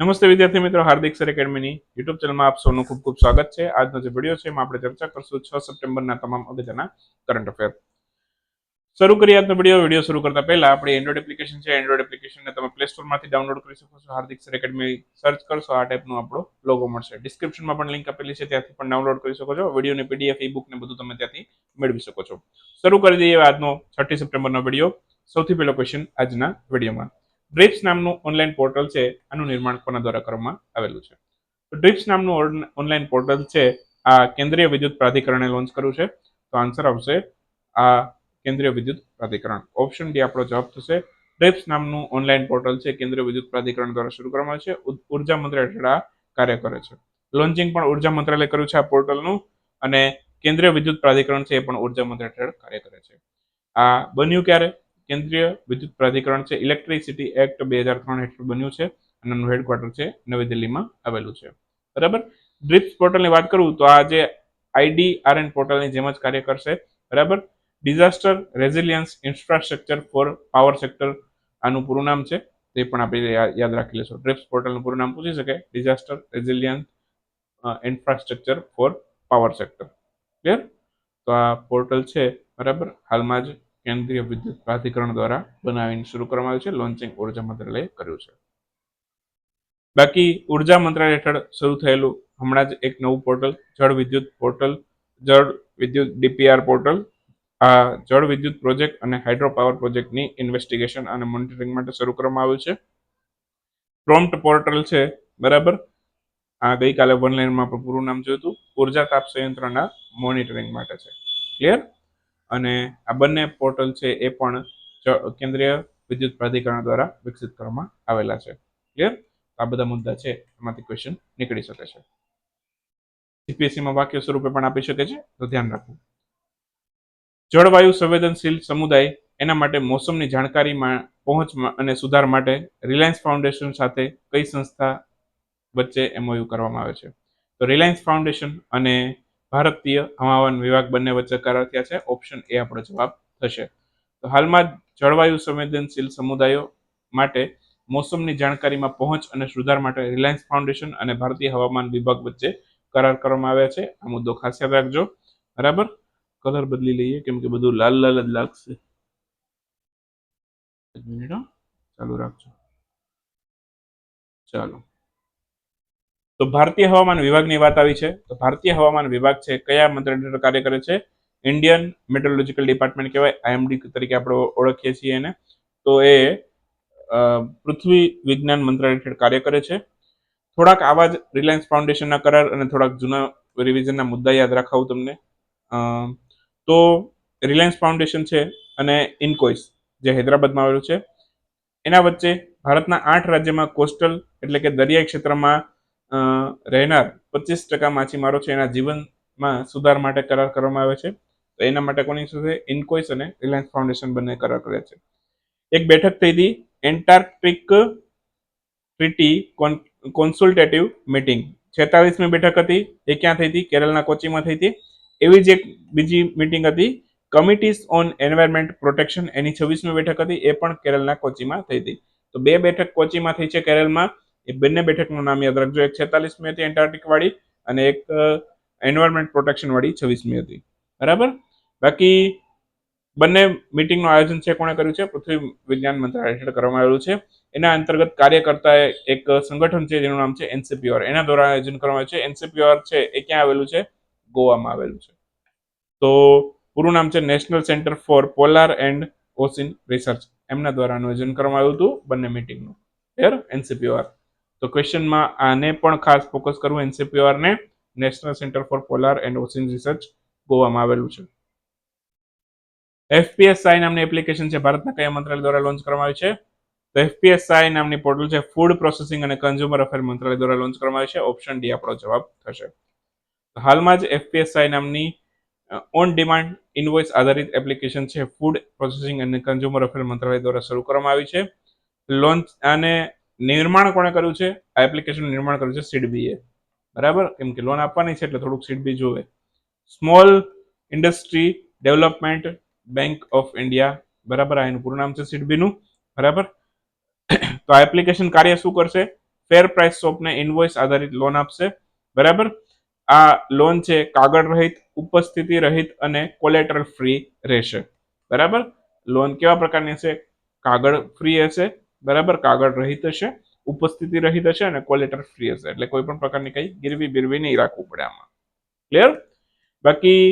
નમસ્તે વિદ્યાર્થી મિત્રો, હાર્દિક સર એકેડમીની યુટ્યુબ ચેનલમાં આપ સૌનું ખૂબ ખૂબ સ્વાગત છે. આજનો જે વીડિયો છે એમાં આપણે ચર્ચા કરશું છ સપ્ટેમ્બરના તમામ અગત્યના કરંટ અફેર શરૂ કરીએ આજનો વીડિયો. વીડિયો શરૂ કરતા પહેલા આપણી એન્ડ્રોઇડ એપ્લિકેશન છે. એન્ડ્રોઇડ એપ્લિકેશનને તમે પ્લે સ્ટોરમાંથી ડાઉનલોડ કરી શકો છો. હાર્દિક સર એકેડમી સર્ચ કરશો, આ ટાઈપનો આપણો લોગો મળશે. ડિસ્ક્રિપ્શનમાં પણ લિંક આપેલી છે, ત્યાંથી પણ ડાઉનલોડ કરી શકો છો. વિડીયોને પીડીએફ ઈ બુક ને બધું તમે ત્યાંથી મેળવી શકો છો. શરૂ કરી દઈએ આજનો છઠ્ઠી સપ્ટેમ્બરનો વીડિયો. સૌથી પહેલો ક્વેશ્ચન આજના વિડીયોમાં. ડ્રિપ્સ નામનું ઓનલાઈન પોર્ટલ છે, આનું નિર્માણ કોના દ્વારા કરવામાં આવેલું છે? તો નામનું ઓનલાઈન પોર્ટલ છે, આ કેન્દ્રીય વિદ્યુત પ્રાધિકરણે લોન્ચ કર્યું છે. તો આન્સર આવશે, આ કેન્દ્રીય વિદ્યુત પ્રાધિકરણ. ઓપ્શન ડી આપણો જવાબ થશે. ડ્રિપ્સ નામનું ઓનલાઈન પોર્ટલ છે, કેન્દ્રીય વિદ્યુત પ્રાધિકરણ દ્વારા શરૂ કરવામાં આવે છે. ઊર્જા મંત્રાલય હેઠળ આ કાર્ય કરે છે. લોન્ચિંગ પણ ઊર્જા મંત્રાલય કર્યું છે આ પોર્ટલનું અને કેન્દ્રીય વિદ્યુત પ્રાધિકરણ છે એ પણ ઊર્જા મંત્રાલય હેઠળ કાર્ય કરે છે. આ બન્યું ક્યારે? કેન્દ્રીય વિદ્યુત પ્રાધિકરણ છે ઇલેક્ટ્રિસિટી એક્ટ બે હજાર ત્રણ હેઠળ બન્યું છે અને એનું હેડક્વાર્ટર છે નવી દિલ્હીમાં આવેલું છે. બરાબર? ડ્રિપ્સ પોર્ટલની વાત કરું તો આ જે આઈડીઆરએન પોર્ટલની જેમ જ કાર્ય કરશે. બરાબર? Disaster resilience infrastructure for power sector આનું પૂરું નામ છે. તે પણ આપણે યાદ રાખી લેશો. ડ્રીપ્સ પોર્ટલનું પૂરું નામ પૂછી શકે disaster resilience infrastructure for power sector clear તો આ પોર્ટલ છે. બરાબર? હાલમાં જ કેન્દ્રીય વિદ્યુત પ્રાધિકરણ દ્વારા બનાવીને શરૂ કરવામાં આવ્યું છે. લોન્ચિંગ ઊર્જા મંત્રાલયે કર્યું છે. બાકી ઊર્જા મંત્રાલય હેઠળ શરૂ થયેલું હમણાં જ એક નવું પોર્ટલ, જળ વિદ્યુત પોર્ટલ, જળ વિદ્યુત ડીપીઆર પોર્ટલ. આ જળ વિદ્યુત પ્રોજેક્ટ અને હાઇડ્રો પાવર પ્રોજેક્ટની ઇન્વેસ્ટિગેશન અને મોનિટરિંગ માટે શરૂ કરવામાં આવ્યું છે. પ્રોમ્પ્ટ પોર્ટલ છે, બરાબર? આ ગઈકાલે વન લાઇનમાં પણ પૂરું નામ જોયું હતું. ઊર્જા તાપ સંયંત્રના મોનિટરિંગ માટે છે. ક્લિયર અને આ બંને પોર્ટલ છે એ પણ કેન્દ્રીય વિદ્યુત પ્રાધિકરણ દ્વારા વિકસિત કરવામાં આવેલા છે. ક્લિયર આ બધા મુદ્દા છે, એમાંથી ક્વેશ્ચન નીકળી શકે છે. જીપીએસસીમાં વાક્ય સ્વરૂપે પણ આપી શકે છે, તો ધ્યાન રાખવું. જળવાયુ સંવેદનશીલ સમુદાય એના માટે મોસમની જાણકારીમાં પહોંચમાં અને સુધાર માટે રિલાયન્સ ફાઉન્ડેશન સાથે કઈ સંસ્થા વચ્ચે એમઓયુ કરવામાં આવે છે? તો રિલાયન્સ ફાઉન્ડેશન અને ભારતીય હવામાન વિભાગ બંને વચ્ચે કરાર થયા છે. ઓપ્શન એ આપણો જવાબ થશે. તો હાલમાં જળવાયુ સંવેદનશીલ સમુદાયો માટે મોસમની જાણકારીમાં પહોંચ અને સુધાર માટે રિલાયન્સ ફાઉન્ડેશન અને ભારતીય હવામાન વિભાગ વચ્ચે કરાર કરવામાં આવ્યા છે. આ મુદ્દો ખાસ યાદ રાખજો. બરાબર? કલર બદલી લઈએ, કેમ કે બધું લાલ લાલ જ લાગશે. એક મિનિટ. ચાલુ રાખજો. ચાલો. તો ભારતીય હવામાન વિભાગની વાત આવી છે. તો ભારતીય હવામાન વિભાગ છે, કયા મંત્રાલય કાર્ય કરે છે? ઇન્ડિયન મેટ્રોલોજીકલ ડિપાર્ટમેન્ટ કહેવાય આઈએમડી તરીકે આપણે ઓળખીએ છીએ એને. તો એ પૃથ્વી વિજ્ઞાન મંત્રાલય હેઠળ કાર્ય કરે છે. થોડાક આવા જ રિલાયન્સ ફાઉન્ડેશનના કરાર અને થોડાક જૂના રિવિઝનના મુદ્દા યાદ રાખાવું તમને. તો રિલાયન્સ ફાઉન્ડેશન છે અને ઇન્કોઇસ જે હૈદરાબાદમાં આવેલું છે. એના વચ્ચે ભારતના આઠ રાજ્યમાં કોસ્ટલ એટલે કે દરિયાઈ ક્ષેત્રમાં રહેનાર પચીસ ટકા માછીમારો છે એના જીવનમાં સુધાર માટે કરાર કરવામાં આવે છે. તો એના માટે કોની સાથે? ઇન્કોઇસ અને રિલાયન્સ ફાઉન્ડેશન બંને કરાર કર્યા છે. એક બેઠક થઈ હતી એન્ટાર્કટિક ટ્રીટી કોન્સલ્ટેટિવ મિટિંગ. છેતાલીસમી બેઠક હતી. એ ક્યાં થઈ હતી? કેરળના કોચીમાં થઈ હતી. એવી જ એક બીજી મિટિંગ હતી. કમિટીઝ ઓન એન્વાયરમેન્ટ પ્રોટેક્શન એની છવ્વીસમી બેઠક હતી. એ પણ કેરળના કોચીમાં થઈ હતી. તો બે બેઠક કોચીમાં થઈ છે કેરળમાં. એ બંને બેઠકનું નામ યાદ રાખજો. એક છેતાલીસમી હતી એન્ટાર્ટિક વાળી અને એક એન્વાયરમેન્ટ પ્રોટેક્શન વાળી છવ્વીસમી હતી. બરાબર? બાકી બંને મિટિંગનું આયોજન છે, કોણે કર્યું છે? પૃથ્વી વિજ્ઞાન મંત્રાલય હેઠળ કરવામાં આવેલું છે. એના અંતર્ગત કાર્ય કરતા એક સંગઠન છે, જેનું નામ છે એનસીપીઆર. એના દ્વારા આયોજન કરવામાં આવ્યું છે. એનસીપીઆર છે, એ ક્યાં આવેલું છે? ગોવામાં આવેલું છે. તો પૂરું નામ છે national centre for polar and ocean research. એમના દ્વારા આયોજન કરવામાં આવ્યું હતું, બંને મિટિંગનું ક્લિયર એનસીપીઆર. તો ક્વેશ્ચનમાં આને પણ ખાસ ફોકસ કરવું એનસીપીઆર ને national centre for polar and ocean research ગોવામાં આવેલું છે. એફપીએસઆઈ નામની એપ્લિકેશન છે, ભારતના કયા મંત્રાલય દ્વારા લોન્ચ કરવામાં આવી છે? તો એફપીએસઆઈ નામની પોર્ટલ છે ફૂડ પ્રોસેસિંગ અને કન્ઝ્યુમર અફેર મંત્રાલય દ્વારા લોન્ચ કરવામાં આવી છે. ઓપ્શન ડી આપણો જવાબ થશે. હાલમાં જ એફપીએસઆઈ નામની ઓન ડિમાન્ડ ઇનવોઇસ આધારિત એપ્લિકેશન છે ફૂડ પ્રોસેસિંગ અને કન્ઝ્યુમર અફેર મંત્રાલય દ્વારા શરૂ કરવામાં આવી છે. લોન્ચ અને નિર્માણ કોણે કર્યું છે? આ એપ્લિકેશનનું નિર્માણ કર્યું છે સીડબીએ બરાબર? કેમ કે લોન આપવાની છે એટલે થોડુંક સીડબી જોવે. Small industry development bank of India બરાબર? આ એનું પૂરું નામ છે સીડબીનું બરાબર? તો આ એપ્લિકેશન કાર્ય શું કરશે? ફેર પ્રાઇસ શોપને ઇન્વોઇસ આધારિત લોન આપશે. બરાબર? આ લોન છે કાગળ રહિત, ઉપસ્થિતિ રહિત અને કોલેટરલ ફ્રી રહેશે. બરાબર? લોન કેવા પ્રકારની હશે? કાગળ ફ્રી હશે. બરાબર? કાગળ રહિત હશે, ઉપસ્થિતિ રહિત હશે અને કોલેટર ફ્રી હશે. એટલે કોઈ પણ પ્રકારની કઈ ગીરવી બિરવી નહીં રાખવું પડે આમાં. ક્લિયર બાકી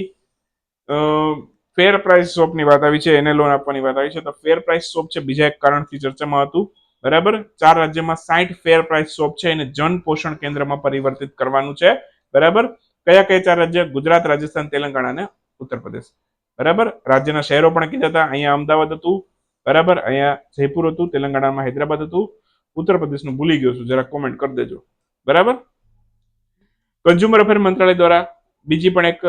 ફેર પ્રાઇસ શોપની વાત આવી છે, એને લોન આપવાની વાત આવી છે. તો ફેર પ્રાઇસ શોપ છે, બીજા એક કારણથી ચર્ચામાં હતું. બરાબર? ચાર રાજ્યમાં સાઠ ફેર પ્રાઇસ શોપ છે, એને જન પોષણ કેન્દ્રમાં પરિવર્તિત કરવાનું છે. બરાબર? કયા કયા ચાર રાજ્ય? ગુજરાત, રાજસ્થાન, તેલંગાણા અને ઉત્તર પ્રદેશ બરાબર? રાજ્યના શહેરો પણ કીધા હતા. અહીંયા અમદાવાદ હતું બરાબર? અહીંયા જયપુર હતું, તેલંગાણામાં હૈદરાબાદ હતું. ઉત્તર પ્રદેશનું ભૂલી ગયો છું, જરા કોમેન્ટ કરી દેજો. બરાબર? કન્ઝ્યુમર અફેર મંત્રાલય દ્વારા બીજી પણ એક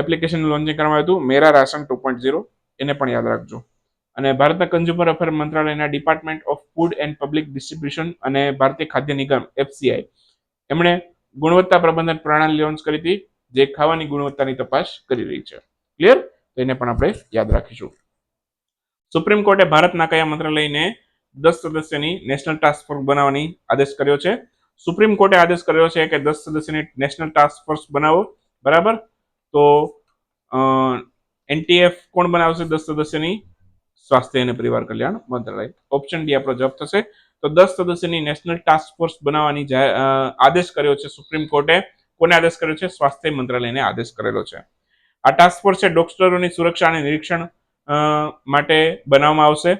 એપ્લિકેશન લોન્ચિંગ કરવામાં આવ્યું હતું, Mera ration two point zero એને પણ યાદ રાખજો. અને ભારતના કન્ઝ્યુમર અફેર મંત્રાલયના department of food and public distribution અને ભારતીય ખાદ્ય નિગમ એફસીઆઈ એમણે ગુણવત્તા પ્રબંધન પ્રણાલી લોન્ચ કરી હતી, જે ખાવાની ગુણવત્તાની તપાસ કરી રહી છે. ક્લિયર તો એને પણ આપણે યાદ રાખીશું. સુપ્રીમ કોર્ટે ભારતના કયા મંત્રાલયને દસ સદસ્યની નેશનલ ટાસ્ક ફોર્સ બનાવવાની આદેશ કર્યો છે? સુપ્રીમ કોર્ટે આદેશ કર્યો છે કે દસ સદસ્યની નેશનલ ટાસ્ક ફોર્સ બનાવો. બરાબર? તો એનટીએફ કોણ બનાવશે દસ સદસ્યની? સ્વાસ્થ્ય અને પરિવાર કલ્યાણ મંત્રાલય. ઓપ્શન ડી આપણો જવાબ થશે. તો દસ સદસ્યની નેશનલ ટાસ્ક ફોર્સ બનાવવાની આદેશ કર્યો છે સુપ્રીમ કોર્ટે, કોને આદેશ કર્યો છે? સ્વાસ્થ્ય મંત્રાલયને આદેશ કરેલો છે. આ ટાસ્ક ફોર્સે ડોક્ટરોની સુરક્ષા અને નિરીક્ષણ માટે બનાવવામાં આવશે.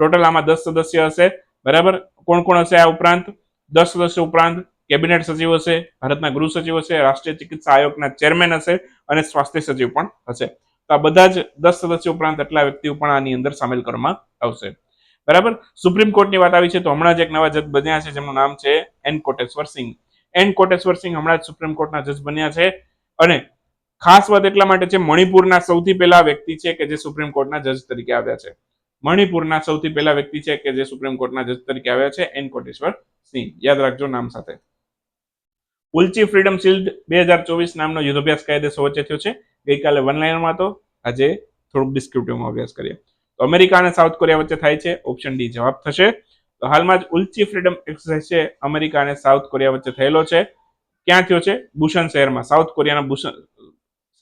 ટોટલ આમાં દસ સદસ્ય હશે. બરાબર? કોણ કોણ હશે આ ઉપરાંત? દસ સદસ્ય ઉપરાંત કેબિનેટ સચિવ હશે, ભારતના ગૃહ સચિવ હશે, રાષ્ટ્રીય ચિકિત્સા આયોગના ચેરમેન હશે અને સ્વાસ્થ્ય સચિવ પણ હશે. તો આ બધા જ દસ સદસ્યો ઉપરાંત એટલા વ્યક્તિઓ પણ આની અંદર સામેલ કરવામાં આવશે. બરાબર? સુપ્રીમ કોર્ટની વાત આવી છે તો હમણાં જ એક નવા જજ બન્યા છે જેમનું નામ છે એન કોટેશ્વર સિંહ એન કોટેશ્વર સિંહ હમણાં જ સુપ્રીમ કોર્ટના જજ બન્યા છે અને ખાસ વાત એટલા માટે છે, મણિપુરના સૌથી પહેલા વ્યક્તિ છે કે જે સુપ્રીમ કોર્ટના જજ તરીકે આવ્યા છે. મણિપુરના સૌથી પહેલા વ્યક્તિ છે કે જે સુપ્રીમ કોર્ટના જજ તરીકે આવ્યા છે, એન કોટેશ્વર સિંહ. યાદ રાખજો નામ સાથે. ઉલચી ફ્રીડમ શિલ્ડ બે હજાર ચોવીસ નામનો યુદ્ધાભ્યાસ કયા દેશો વચ્ચે થયો છે. ગઈકાલે વન લાઇનમાં હતો આજે થોડુંક ડિસ્ક્રિપ્ટિવમાં અભ્યાસ કરીએ. તો અમેરિકા અને સાઉથ કોરિયા વચ્ચે થાય છે ઓપ્શન ડી જવાબ થશે. તો હાલમાં જ ઉલચી ફ્રીડમ એક્સરસાઇઝ છે, અમેરિકા અને સાઉથ કોરિયા વચ્ચે થયેલો છે. ક્યાં થયો છે? બુશન શહેરમાં. સાઉથ કોરિયાના બુશન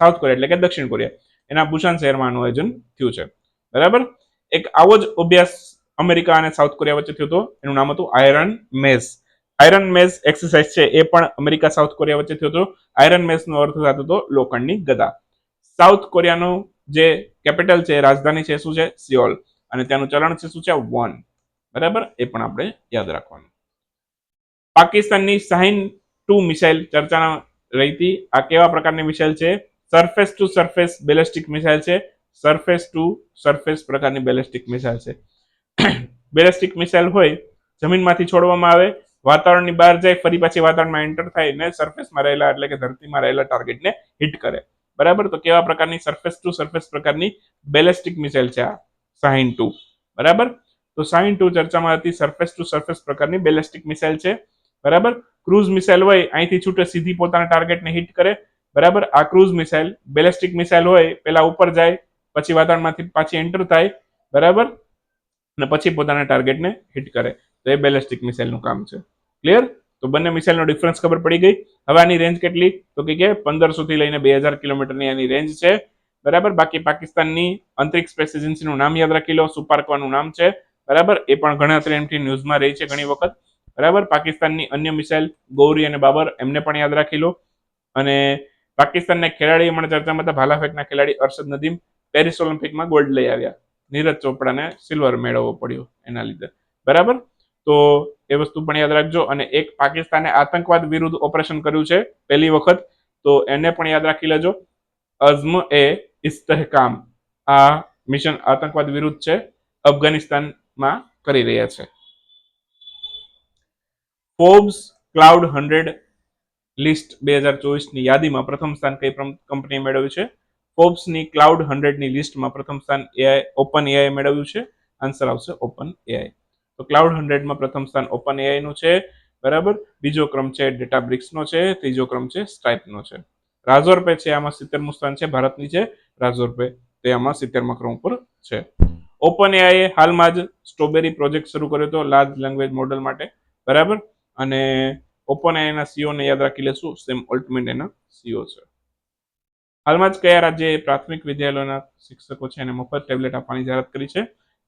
સાઉથ કોરિયા એટલે કે દક્ષિણ કોરિયા. એના બુશાન શહેરમાં આનું આયોજન થયું છે. બરાબર? એક આવો જ અભ્યાસ અમેરિકા અને સાઉથ કોરિયા વચ્ચે થયો હતો. એનું નામ હતું iron maze. Iron maze exercise છે એ પણ અમેરિકા સાઉથ કોરિયા વચ્ચે થયો હતો. આયરન મેઝનો અર્થ થતો હતો લોખંડની ગદા. સાઉથ કોરિયાનું જે કેપિટલ છે, રાજધાની છે શું છે? સિયોલ. અને તેનું ચલણ છે શું છે? વન. બરાબર? એ પણ આપણે યાદ રાખવાનું. પાકિસ્તાનની સાઇન ટુ મિસાઇલ ચર્ચાના રહી હતી. આ કેવા પ્રકારની મિસાઇલ છે? Surface to surface ballistic missile છે. સરફેસ ટુ સરફેસ પ્રકારની બેલેસ્ટિક મિસાઇલ છે. બેલેસ્ટિક મિસાઇલ હોય, જમીનમાંથી છોડવામાં આવે, વાતાવરણની બહાર જાય, ફરી પાછી વાતાવરણમાં એન્ટર થાય ને સરફેસમાં રહેલા એટલે કે ધરતીમાં રહેલા ટાર્ગેટને હિટ કરે. બરાબર? તો કેવા પ્રકારની સરફેસ ટુ સરફેસ પ્રકારની બેલેસ્ટિક મિસાઇલ છે આ? Sign two. બરાબર? તો સાઇન ટુ ચર્ચામાં હતી સરફેસ ટુ સરફેસ પ્રકારની બેલેસ્ટિક મિસાઇલ છે. બરાબર? ક્રૂઝ મિસાઇલ હોય, અહીંથી છૂટે, સીધી પોતાના ટાર્ગેટને હિટ કરે. બરાબર? આ ક્રૂઝ મિસાઇલ, બેલેસ્ટિક મિસાઇલ હોય, પેલા ઉપર જાય, પછી વાતાવરણમાંથી પાછી એન્ટર થાય, બરાબર? અને પછી પોતાના ટાર્ગેટને હિટ કરે. તો એ બેલેસ્ટિક મિસાઇલનું કામ છે. ક્લિયર તો બંને મિસાઇલનો ડિફરન્સ ખબર પડી ગઈ. હવે આની રેન્જ કેટલી? તો કે પંદરસોથી લઈને બે હજાર કિલોમીટરની આની રેન્જ છે. બરાબર? બાકી પાકિસ્તાનની અંતરિક્ષ સ્પેસ એજન્સીનું નામ યાદ રાખી લો. સુપાર્કવાનું નામ છે. બરાબર? એ પણ ઘણા પ્રેમથી ન્યૂઝમાં રહી છે ઘણી વખત. બરાબર? પાકિસ્તાનની અન્ય મિસાઇલ ગૌરી અને બાબર, એમને પણ યાદ રાખી લો. અને પાકિસ્તાનના ખેલાડી હમણાં ચર્ચામાં હતા ભાલા ફેંકના ખેલાડી અરશદ નદીમ પેરિસ ઓલિમ્પિકમાં ગોલ્ડ લઈ આવ્યા. નીરજ ચોપડાને સિલ્વર મેળવવો પડ્યો એના લીધે. બરાબર? તો એ વસ્તુ પણ યાદ રાખજો. અને એક પાકિસ્તાને આતંકવાદ વિરુદ્ધ ઓપરેશન કર્યું છે પહેલી વખત. તો એને પણ યાદ રાખી લેજો. અઝમ એ ઇસ્તહકામ. આ મિશન આતંકવાદ વિરુદ્ધ છે. અફઘાનિસ્તાનમાં કરી રહ્યા છે. ફોર્બ્સ ક્લાઉડ હંડ્રેડ લિસ્ટ બે હજાર ચોવીસની યાદીમાં પ્રથમ સ્થાન કઈ કંપનીએ મેળવ્યું છે? ફોર્બ્સની ક્લાઉડ હંડ્રેડની લિસ્ટમાં પ્રથમ સ્થાન એઆઈ ઓપન એઆઈ મેળવ્યું છે. આન્સર આવશે ઓપન એઆઈ તો ક્લાઉડ હંડ્રેડમાં પ્રથમ સ્થાન ઓપન એઆઈનું છે, બરાબર? બીજો ક્રમ છે ડેટા બ્રિક્સનો છે, ત્રીજો ક્રમ છે સ્ટ્રાઇપનો છે. રાઝોર પે છે આમાં સિત્તેરમું સ્થાન છે, ભારતની છે. રાઝોર પે તે આમાં સિત્તેરમા ક્રમ ઉપર છે. ઓપન એઆઈએ હાલમાં જ સ્ટ્રોબેરી પ્રોજેક્ટ શરૂ કર્યો હતો લાર્જ લેંગ્વેજ મોડલ માટે. બરાબર? અને ઓપ્પોના એના સીઓને યાદ રાખી લેશું સેમ ઓલ્ટમેન્ટ એના સીઓ છે. હાલમાં જ કયા રાજ્યએ પ્રાથમિક વિદ્યાલયોના શિક્ષકો છે એને મફત ટેબ્લેટ આપવાની જાહેરાત કરી છે?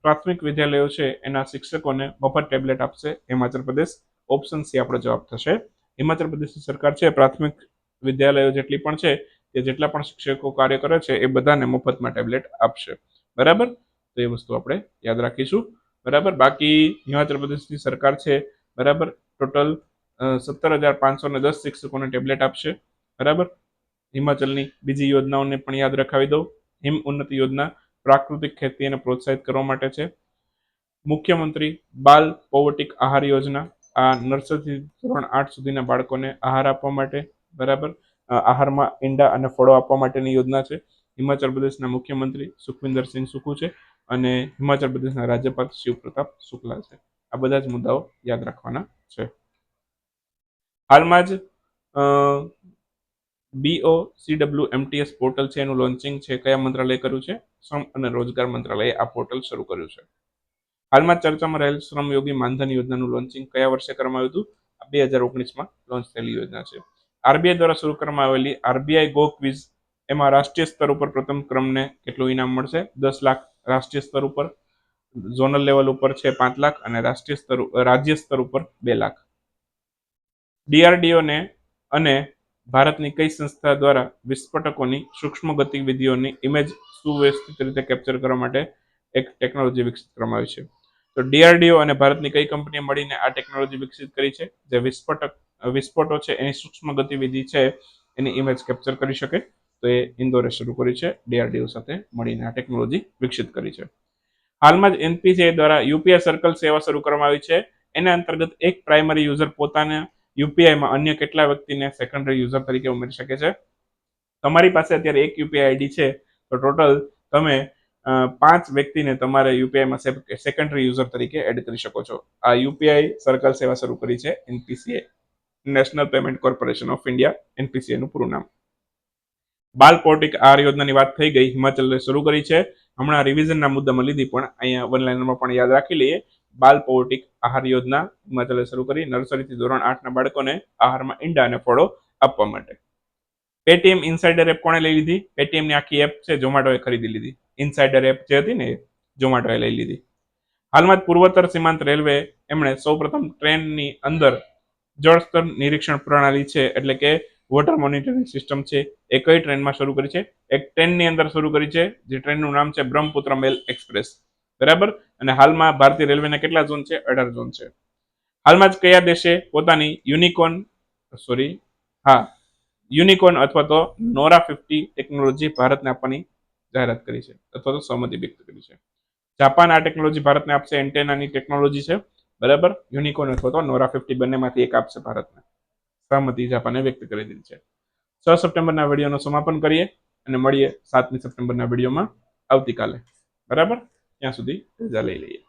પ્રાથમિક વિદ્યાલયો છે એના શિક્ષકોને મફત ટેબ્લેટ આપશે હિમાચલ પ્રદેશ. ઓપ્શન સી આપણો જવાબ થશે. હિમાચલ પ્રદેશની સરકાર છે, પ્રાથમિક વિદ્યાલયો જેટલી પણ છે તે જેટલા પણ શિક્ષકો કાર્ય કરે છે એ બધાને મફતમાં ટેબ્લેટ આપશે. બરાબર? તો એ વસ્તુ આપણે યાદ રાખીશું. બરાબર? બાકી હિમાચલ પ્રદેશની સરકાર છે. બરાબર? ટોટલ સત્તર હજાર પાંચસો ને દસ શિક્ષકોને ટેબ્લેટ આપશે. બરાબર? હિમાચલની બીજી યોજનાઓને પણ યાદ રખાવી દઉં. હિમ ઉન્નતિ યોજના પ્રાકૃતિક ખેતીને પ્રોત્સાહિત કરવા માટે છે. મુખ્યમંત્રી બાલ પોવર્ટિક આહાર યોજના. આ નર્સરી ધોરણ આઠ સુધીના બાળકોને આહાર આપવા માટે. બરાબર? આહારમાં ઈંડા અને ફળો આપવા માટેની યોજના છે. હિમાચલ પ્રદેશના મુખ્યમંત્રી સુખવિન્દરસિંહ સુખુ છે અને હિમાચલ પ્રદેશના રાજ્યપાલ શિવ પ્રતાપ શુક્લા છે. આ બધા જ મુદ્દાઓ યાદ રાખવાના છે. હાલમાં જ બીઓ સીડબ્લ્યુ એમટીએસ પોર્ટલ છે, એનું લોન્ચિંગ છે, કયા મંત્રાલય કર્યું છે? શ્રમ અને રોજગાર મંત્રાલયે આ પોર્ટલ શરૂ કર્યું છે. હાલમાં ચર્ચામાં રહેલ શ્રમયોગી માનધન યોજનાનું લોન્ચિંગ કયા વર્ષે કરવામાં આવ્યું હતું? બે હજાર ઓગણીસમાં લોન્ચ થયેલી યોજના છે. આરબીઆઈ દ્વારા શરૂ કરવામાં આવેલી આરબીઆઈ ગો ક્વિઝ, એમાં રાષ્ટ્રીય સ્તર ઉપર પ્રથમ ક્રમને કેટલું ઇનામ મળશે? દસ લાખ રાષ્ટ્રીય સ્તર ઉપર, ઝોનલ લેવલ ઉપર છે પાંચ લાખ અને રાષ્ટ્રીય સ્તર, રાજ્ય સ્તર ઉપર બે લાખ. ડીઆરડીઓને અને ભારતની કઈ સંસ્થા દ્વારા વિસ્ફોટકોની સૂક્ષ્મ ગતિવિધિઓની ઇમેજ સુવ્યવસ્થિત રીતે કેપ્ચર કરવા માટે એક ટેકનોલોજી વિકસિત કરવામાં આવી છે. તો ડીઆરડીઓ અને ભારતની કઈ કંપનીએ મળીને આ ટેકનોલોજી વિકસિત કરી છે? જે વિસ્ફોટક, વિસ્ફોટો છે, એની સૂક્ષ્મ ગતિવિધિ છે, એની ઇમેજ કેપ્ચર કરી શકે. તો એ ઇન્દોરે શરૂ કરી છે, ડીઆરડીઓ સાથે મળીને આ ટેકનોલોજી વિકસિત કરી છે. હાલમાં જ એનપીસીઆઈ દ્વારા યુપીઆઈ સર્કલ સેવા શરૂ કરવામાં આવી છે. એના અંતર્ગત એક પ્રાઇમરી યુઝર પોતાના યુપીઆઈમાં અન્ય કેટલા વ્યક્તિને સેકન્ડરી યુઝર તરીકે ઉમેરી શકે છે? તમારી પાસે અત્યારે એક યુપીઆઈ આઈડી છે, તો ટોટલ તમે પાંચ વ્યક્તિને તમારે યુપીઆઈમાં સેકન્ડરી યુઝર તરીકે એડ કરી શકો છો. આ યુપીઆઈ સર્કલ સેવા શરૂ કરી છે NPCA national payment corporation of India NPCA નું પૂરું નામ. બાલ પોર્ટિક આર યોજનાની વાત થઈ ગઈ, હિમાચલે શરૂ કરી છે. હમણાં રિવિઝનના મુદ્દામાં લીધી, પણ અહીંયા વન લાઇનરમાં પણ યાદ રાખી લઈએ. બાલ પૌટિક આહાર યોજના હિમાચલે શરૂ કરી નર્સરીથી ધોરણ આઠના બાળકોને આહારમાં ઈંડા અને ફળો આપવા માટે. પેટીએમ ઇન્સાઇડર એપ કોણે લઈ લીધી? પેટીએમની આખી એપ છે ઝોમેટોએ ખરીદી લીધી. ઇન્સાઇડર એપ જે હતી ને ઝોમેટોએ લઈ લીધી. હાલમાં જ પૂર્વોત્તર સીમાંત રેલવે એમણે સૌપ્રથમ ટ્રેનની અંદર જળસ્તર નિરીક્ષણ પ્રણાલી છે, એટલે કે વોટર મોનિટરિંગ સિસ્ટમ છે, એ કઈ ટ્રેનમાં શરૂ કરી છે? એક ટ્રેનની અંદર શરૂ કરી છે, જે ટ્રેનનું નામ છે બ્રહ્મપુત્ર મેલ એક્સપ્રેસ. બરાબર? અને હાલમાં ભારતીય રેલવેના કેટલા ઝોન છે? અઢાર ઝોન છે. હાલમાં જ કયા દેશે પોતાની યુનિકોન સોરી, હા યુનિકોન અથવા તો નોરા ફિફ્ટી ટેકનોલોજી ભારતને આપવાની જાહેરાત કરી છે, અથવા તો સહમતિ વ્યક્ત કરી છે. જાપાન આ ટેકનોલોજી ભારતને આપશે, એન્ટેનાની ટેકનોલોજી છે, બરાબર? યુનિકોન અથવા તો નોરા ફિફ્ટી બંનેમાંથી એક આપશે ભારતને. સહમતિ જાપાને વ્યક્ત કરી દીધી છે. છ સપ્ટેમ્બરના વિડીયોનું સમાપન કરીએ અને મળીએ સાતમી સપ્ટેમ્બરના વિડીયોમાં આવતીકાલે. બરાબર? ત્યાં સુધી રજા લઈ લઈએ